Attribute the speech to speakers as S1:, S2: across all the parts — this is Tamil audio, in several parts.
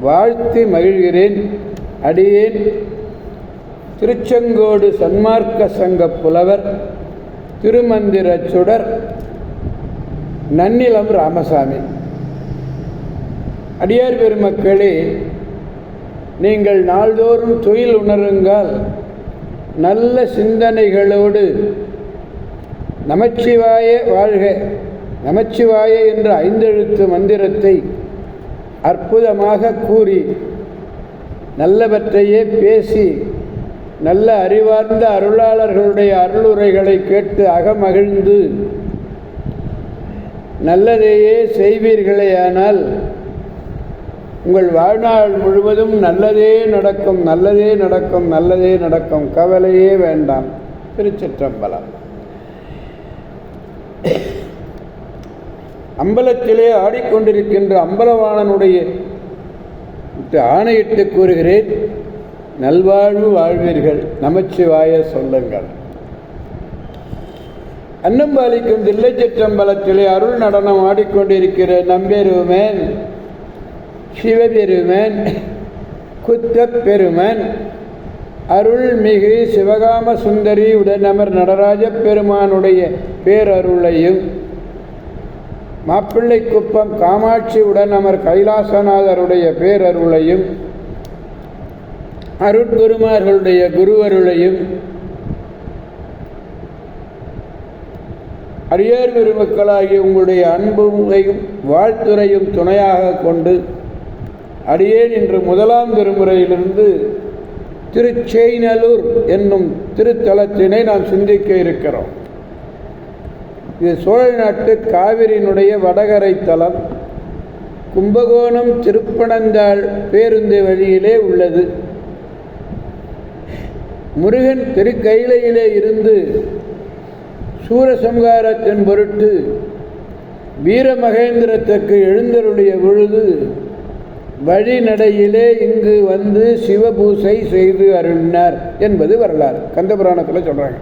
S1: வாழ்த்தி மகிழ்கிறேன். அடியேன். திருச்செங்கோடு சன்மார்க்க சங்க புலவர் திருமந்திர சுடர் நன்னிலம் ராமசாமி. அடியார் பெருமக்களே நீங்கள் நாள்தோறும் தொழில் உணருங்கள் நல்ல சிந்தனைகளோடு நமச்சிவாய வாழ்க நமச்சிவாய என்ற ஐந்தெழுத்து மந்திரத்தை அற்புதமாக கூறி நல்லவற்றையே பேசி நல்ல அறிவார்ந்த அருளாளர்களுடைய அருளுரைகளை கேட்டு அகமகிழ்ந்து நல்லதையே செய்வீர்களேயானால் உங்கள் வாழ்நாள் முழுவதும் நல்லதே நடக்கும் நல்லதே நடக்கும் நல்லதே நடக்கும். கவலையே வேண்டாம். திருச்சிற்றம்பலம். அம்பலத்திலே ஆடிக்கொண்டிருக்கின்ற அம்பலவாணனுடைய ஆணையிட்டு கூறுகிறேன் நல்வாழ்வு வாழ்வீர்கள். நமச்சிவாய சொல்லுங்கள். அன்னம்பாலிக்கும் தில்லைச்சிற்றம்பலத்திலே அருள் நடனம் ஆடிக்கொண்டிருக்கிற நம்பெருமேன் சிவபெருமேன் குத்தப்பெருமன் அருள்மிகு சிவகாம சுந்தரி உடனமர் நடராஜ பெருமானுடைய பேரருளையும் மாப்பிள்ளை குப்பம் காமாட்சி உடனமர் கைலாசநாதருடைய பேரருளையும் அருட்குருமார்களுடைய குருவருளையும் அரியர் பெருமக்களாகிய உங்களுடைய அன்புமையும் வாழ்த்துறையும் துணையாக கொண்டு அடியேன் இன்று முதலாம் திருமுறையிலிருந்து திருச்செய்நலூர் என்னும் திருத்தலத்தினை நாம் சிந்திக்க இருக்கிறோம். இது சோழ நாட்டு காவிரியினுடைய வடகரை தலம் கும்பகோணம் திருப்பனந்தாள் பேருந்து வழியிலே உள்ளது. முருகன் திருக்கையிலையிலே இருந்து சூரசம்ஹாரத்தின் பொருட்டு வீரமகேந்திரத்திற்கு எழுந்தருடைய பொழுது வழிநடையிலே இங்கு வந்து சிவபூசை செய்து அருளினார் என்பது வரலாறு. கந்தபுராணத்தில் சொல்கிறாங்க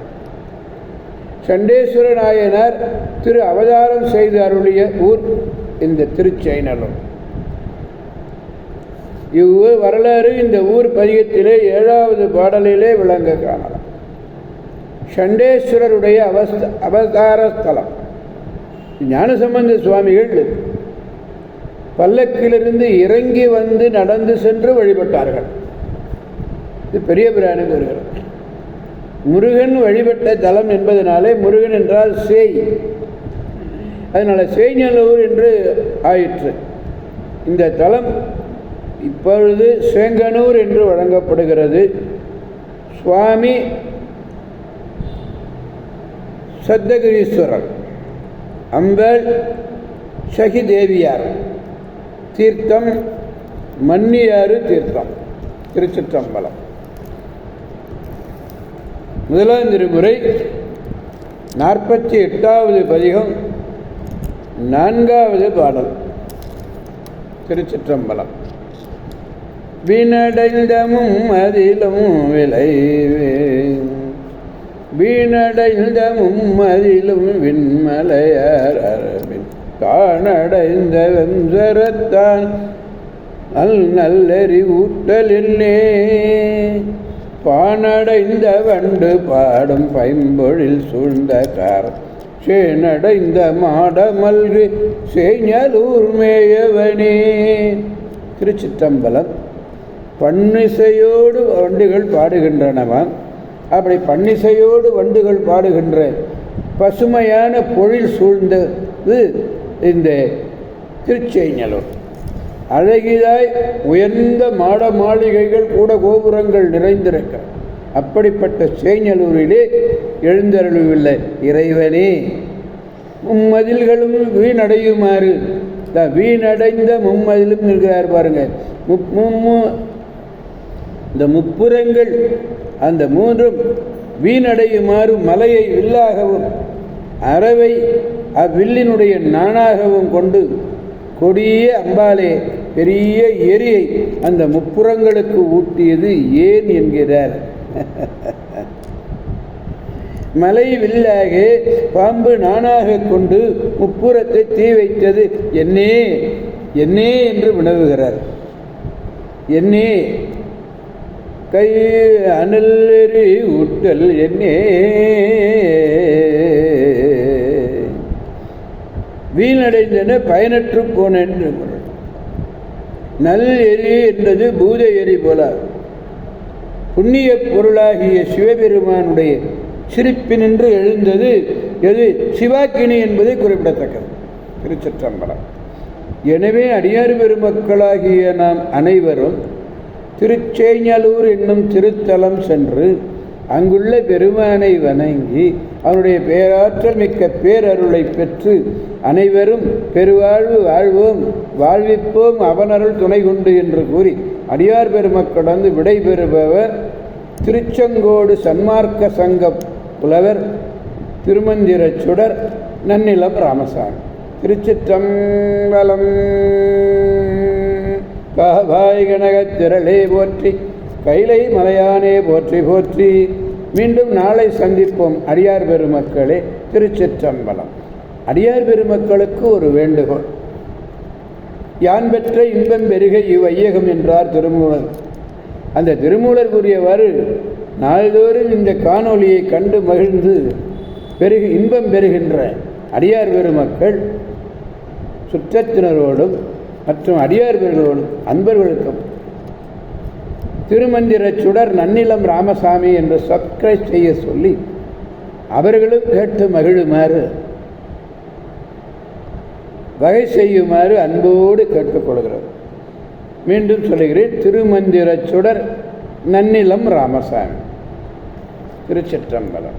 S1: சண்டேஸ்வர நாயனார் திரு அவதாரம் செய்து அருளிய ஊர் இந்த திருச்செயனலம் இவ்வூர் வரலாறு இந்த ஊர் பதிகத்திலே ஏழாவது பாடலிலே விளங்க காணலாம். சண்டேஸ்வரருடைய அவஸ்த அவதார ஸ்தலம் ஞானசம்பந்த சுவாமிகள் பல்லக்கிலிருந்து இறங்கி வந்து நடந்து சென்று வழிபட்டார்கள். இது பெரிய பிராணம் வருகிறது முருகன் வழிபட்ட தலம் என்பதனாலே முருகன் என்றால் சேய். அதனால் சேய்நல்லூர் என்று ஆயிற்று. இந்த தலம் இப்பொழுது சேங்கனூர் என்று வழங்கப்படுகிறது. சுவாமி சத்தகிரீஸ்வரர் அம்பல் சகிதேவியார் தீர்த்தம் மன்னியாறு தீர்த்தம் திருச்சிற்றம்பலம். முதலாம் திருமுறை நாற்பத்தி எட்டாவது பதிகம் நான்காவது பாடல் திருச்சிற்றம்பலம். வீணடைந்தமும் அதிலும் விளைவே வீணடைந்தமும் அதிலும் விண்மலையர் அரபின். காணடைந்த வெஞ்சரத்தான் நல் நல்லறி ஊட்டலில்லே பானடைந்த வண்டு பாடும் பைம்பொழில் சூழ்ந்த கார். சேனடைந்த மாடமல்கு சேஞலூர் மேயவனே. திருச்சித்தம்பலம் பன்னிசையோடு வண்டுகள் பாடுகின்றனவாம் அப்படி பன்னிசையோடு வண்டுகள் பாடுகின்ற பசுமையான பொழில் சூழ்ந்தது இந்த திருச்செய்ஞலூர் அழகிதாய் உயர்ந்த மாட மாளிகைகள் கூட கோபுரங்கள் நிறைந்திருக்க. அப்படிப்பட்ட சேஞ்சலூரிலே எழுந்தருளவில்லை இறைவனே மும்மதில்களும் வீணடையுமாறு. வீணடைந்த மும்மதிலும் இருக்கிறார் பாருங்க. மும்மு இந்த முப்புறங்கள் அந்த மூன்றும் வீணடையுமாறு மலையை வில்லாகவும் அறவை அவ்வில்லினுடைய நானாகவும் கொண்டு கொடிய அம்பாலே பெரிய எரியை அந்த முப்புறங்களுக்கு ஊட்டியது ஏன் என்கிறார்? மலை வில்லாக பாம்பு நானாக கொண்டு முப்புறத்தை தீ வைத்தது என்னே என்னே என்று வினவுகிறார். என்னே கை அனல் ஊட்டல் என்னே வீணடைந்தன பயனற்று போன என்று பொருள். நல் எரி என்பது பூத எரி போல. புண்ணிய பொருளாகிய சிவபெருமானுடைய சிரிப்பினின்று எழுந்தது எது? சிவாக்கினி என்பது குறிப்பிடத்தக்கது. திருச்சிற்றம்பலம். எனவே அடியார் பெருமக்களாகிய நாம் அனைவரும் திருச்சேஞ்சலூர் என்னும் திருத்தலம் சென்று அங்குள்ள பெருமானை வணங்கி அவனுடைய பேராற்றல் மிக்க பேரருளை பெற்று அனைவரும் பெருவாழ்வு வாழ்வோம் வாழ்விப்போம் அவனருள் துணை கொண்டு என்று கூறி அடியார் பெருமக்களந்து விடைபெறுபவர் திருச்செங்கோடு சன்மார்க்க சங்க புலவர் திருமந்திரச் சுடர் நன்னிலம் ராமசாமி. திருச்சிற்றம்பலம் காவாய் கனகத் திரளே போற்றி கைலை மலையானே போற்றி போற்றி. மீண்டும் நாளை சந்திப்போம் அடியார் பெருமக்களே திருச்சிற்றம்பலம். அடியார் பெருமக்களுக்கு ஒரு வேண்டுகோள். யான் பெற்ற இன்பம் பெருக இவ்வையகம் என்றார் திருமூலர். அந்த திருமூலர் கூறியவாறு நாள்தோறும் இந்த காணொளியை கண்டு மகிழ்ந்து பெருகு இன்பம் பெறுகின்ற அடியார் பெருமக்கள் சுற்றத்தினரோடும் மற்றும் அடியார் பெருகளோடும் அன்பர்களுக்கும் திருமந்திர சுடர் நன்னிலம் ராமசாமி என்று சப்ஸ்கிரைப் செய்ய சொல்லி அவர்களும் கேட்டு மகிழுமாறு வகை செய்யுமாறு அன்போடு கேட்டுக்கொள்கிறது. மீண்டும் சொல்லுகிறேன் திருமந்திர சுடர் நன்னிலம் ராமசாமி திருச்சிற்றம்பலம்.